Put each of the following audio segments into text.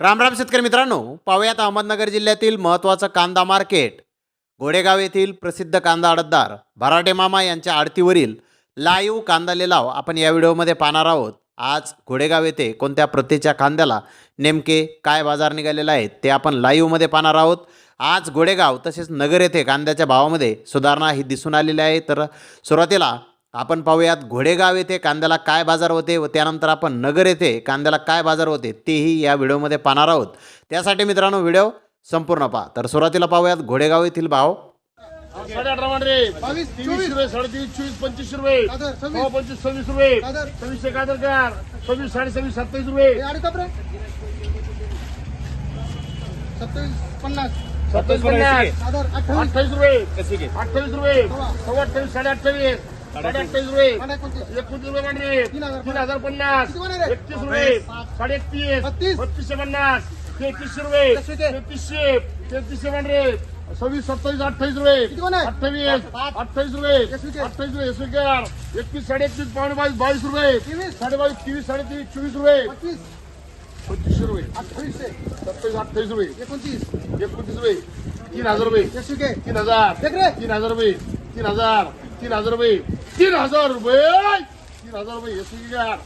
राम राम शेतकरी मित्रांनो पाहुयात अहमदनगर जिल्ह्यातील महत्त्वाचं कांदा मार्केट. घोडेगाव येथील प्रसिद्ध कांदा आडतदार भराटे मामा यांच्या आडतीवरील लाईव्ह कांदा लिलाव आपण या व्हिडिओमध्ये पाहणार आहोत. आज घोडेगाव येथे कोणत्या प्रतीच्या कांद्याला नेमके काय बाजार निघालेला आहे ते आपण लाईव्हमध्ये पाहणार आहोत. आज घोडेगाव तसेच नगर येथे कांद्याच्या भावामध्ये सुधारणा ही दिसून आलेली आहे. तर सुरुवातीला आपण पाहूयात घोडेगाव येथे कांद्याला काय बाजार होते व त्यानंतर आपण नगर येथे कांद्याला काय बाजार होते तेही या व्हिडिओमध्ये पाहणार आहोत. त्यासाठी मित्रांनो व्हिडिओ संपूर्ण पहा. तर सुरुवातीला पाहूयात घोडेगाव येथील भाव. साडे अठरा मान रे चोवीस. रुपये साडेतीस चोवीस पंचवीस रुपये. सव्वीस. पंचवीस सव्वीस रुपये. कादर. सव्वीसशे कादरकार सव्वीस साडे सव्वीस सत्तावीस रुपये. सत्तावीस पन्नास. सत्तावीस पन्नास. अठ्ठावीस. रुपये. अठ्ठावीस रुपये. सव्वा अठ्ठावीस साडे अठ्ठावीस. साडे अठ्ठावीस रुपये. एकोणतीस. रुपये रे तीन हजार पन्नास? एकतीस रुपये. साडे एकतीस बत्तीस. बत्तीसशे पन्नास. तेहतीसशे रुपये. तेहतीसशे. तेहतीसशे रे सव्वीस सत्तावीस अठ्ठावीस रुपये? अठ्ठावीस. अठ्ठावीस रुपये. अठ्ठावीस रुपये. स्वीकार एकतीस साडे एकतीस पावणे बावीस बावीस रुपये. साडे बावीस तेवीस साडे तेवीस चोवीस रुपये. पंचवीस पंचवीसशे रुपये. अठ्ठावीसशे सत्तावीस अठ्ठावीस रुपये. एकोणतीस. एकोणतीस रुपये. तीन हजार रुपये. तीन हजार. तीन हजार रुपये. तीन हजार. तीन हजार रुपये. तीन हजार रुपये तीन हजार रुपये हे स्वीकार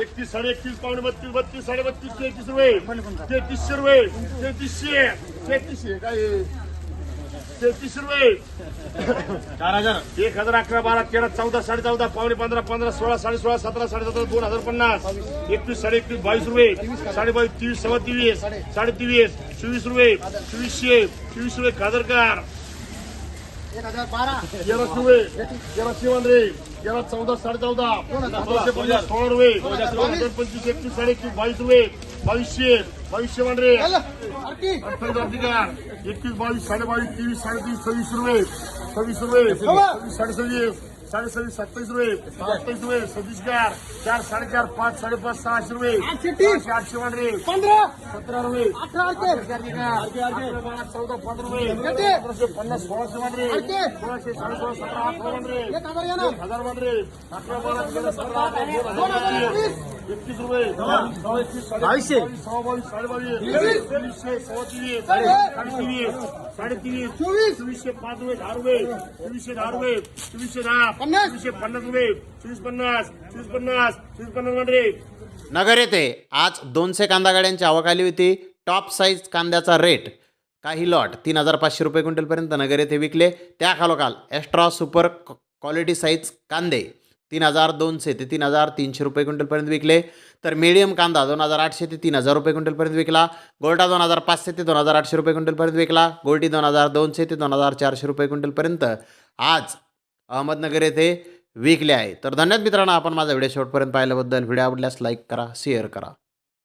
एकतीस साडे एकतीस पावणे बत्तीस बत्तीस साडे बत्तीस तेहतीस रुपये. तेहतीसशे रुपये. तेहतीसशे. तेहतीसशे काय? तेहतीसशे रुपये. चार हजार. एक हजार अकरा बारा तेरा चौदा साडे चौदा पावणे पंधरा पंधरा सोळा साडे सोळा सतरा साडे सतरा दोन हजार पन्नास. एकवीस साडे एकवीस बावीस रुपये. साडे बावीस तेवीस सव्वा तेवीस साडे तेवीस चोवीस रुपये चोवीसशे चोवीस रुपये खादरकार. एक हजार बारा. तेरा चौदा साडे चौदा सोळाशे पन्नास. सोळा रुपये पंचवीस एकवीस साडे एकवीस बावीस रुपये बावीसशे. बावीसशे वन रे चल अडकी अठ्ठावीस अधिकार. एकवीस बावीस साडे बावीस तेवीस साडे तेवीस सव्वीस रुपये सव्वीस रुपये साडे सव्वीस साडे सव्वीस सत्तावीस रुपये. सत्तावीस रुपये सव्वीस कार चार साडेचार पाच साडेपाच सहाशे रुपये. आठशे पंधरा. सतरा रुपये. चौदा पंधरा रुपये. पन्नास सोळाशे अडके सोळाशे साडे सोळा सतरा एक हजार रे अकरा बारा तेरा सतरा अठरा दोन हजार दोन एकवीस. एकतीस रुपये सव्वा एकतीस साडे बावीसशे. सव्वा बावीस साडे बावीस तेवीस. तेवीसशे सव्वा तेवीस साडे. साडे तेवीस साडे तेवीस चोवीस. चोवीसशे पाच रुपये दहा रुपये चोवीसशे दहा रुपये चोवीसशे दहा पन्नास. चोवीसशे पन्नास रुपये चोवीस पन्नास चोवीस पन्नास चोवीस पन्नास वन रे नगर येथे आज दोनशे कांदा गाड्यांची आवक आली होती टॉप साईज कांद्याचा रेट काही लॉट तीन हजार पाचशे रुपये क्विंटलपर्यंत नगर येथे विकले त्या खालोखाल एक्स्ट्रा सुपर क्वालिटी साईज कांदे तीन हजार दोनशे ते तीन हजार तीनशे रुपये क्विंटलपर्यंत विकले. तर मीडियम कांदा दोन हजार आठशे ते तीन हजार रुपये क्विंटलपर्यंत विकला. गोल्डा दोन हजार पाचशे ते दोन हजार आठशे रुपये क्विंटलपर्यंत विकला. गोल्डी दोन हजार दोनशे ते दोन हजार चारशे रुपये क्विंटलपर्यंत आज अहमदनगर येथे विकले आहे. तर धन्यवाद मित्रांनो आपण माझा व्हिडिओ शेवटपर्यंत पाहिल्याबद्दल. व्हिडिओ आवडल्यास लाईक करा शेअर करा.